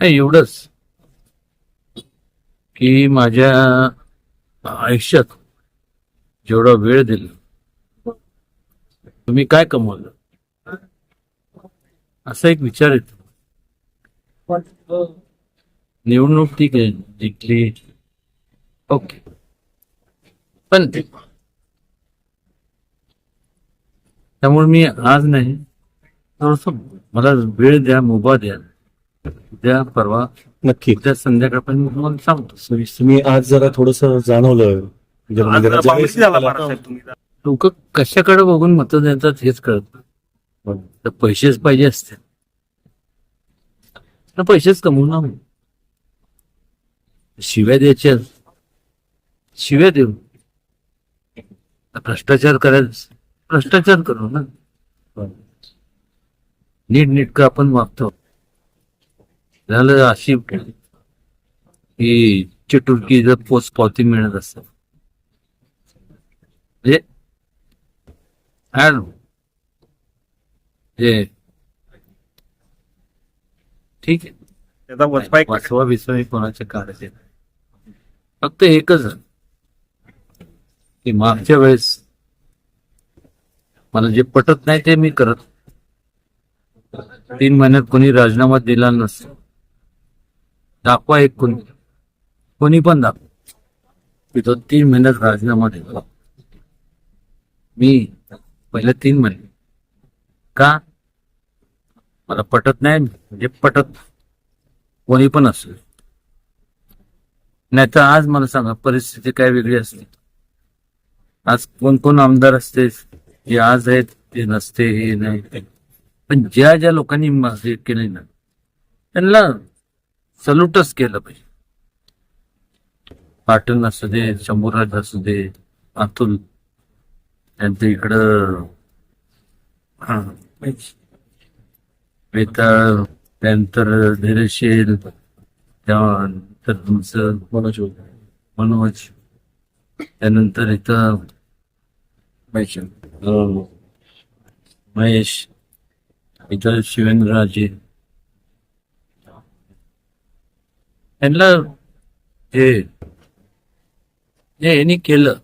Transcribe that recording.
नाही एवढंच. की माझ्या आयुष्यात जेवढा वेळ दिला तुम्ही काय कमवलं? असा एक विचार येतो. निवडणूक ठीक आहे जिंकली. ओके. पण त्यामुळे मी आज नाही थोडस मला वेळ द्या मुभा द्या. उद्या परवा नक्की. उद्या संध्याकाळपर्यंत तुम्हाला सांगतो. सविस्तर मी आज जरा थोडस जाणवलं. म्हणजे लोक कशाकडे बघून मतं देतात हेच कळत. तर पैसेच पाहिजे असते पैसेच कमवू ना मग. शिव्या द्यायच्या. शिव्या देऊ भ्रष्टाचार करायचं. भ्रष्टाचार करू ना. नीट नीटकं आपण वागतो. झालं अशी ही चिटुरकी जर पोच पावती मिळत असत म्हणजे. जे ठीक आहे. त्याचा वचपा एक वाचवा बिचवा हे कोणाच्या काढायचे फक्त एकच की मागच्या वेळेस मला जे पटत नाही ते मी करत. तीन महिन्यात कोणी राजीनामा दिला नसतो. दाखवा एक कोणी. कोणी पण दाखवा. मी तो तीन महिन्यात राजीनामा दिला. मी पहिले तीन महिने. का? मला पटत नाही म्हणजे पटत कोणी पण असू नाही तर आज मला सांगा परिस्थिती काय वेगळी असते. आज कोण कोण आमदार असते? जे आज आहेत ते नसते हे नाही पण ज्या ज्या लोकांनी हे केले ना त्यांना सल्यूटच केलं पाहिजे. पाटण असू दे शंभूराज असू दे अतुल त्यांचं इकडं हा, वेताळ त्यानंतर धैर्यशील त्यानंतर तुमचं मनोज. मनोज. त्यानंतर इथं अं, महेश इथं शिवेंद्रराजे यांना हे जे यांनी केलं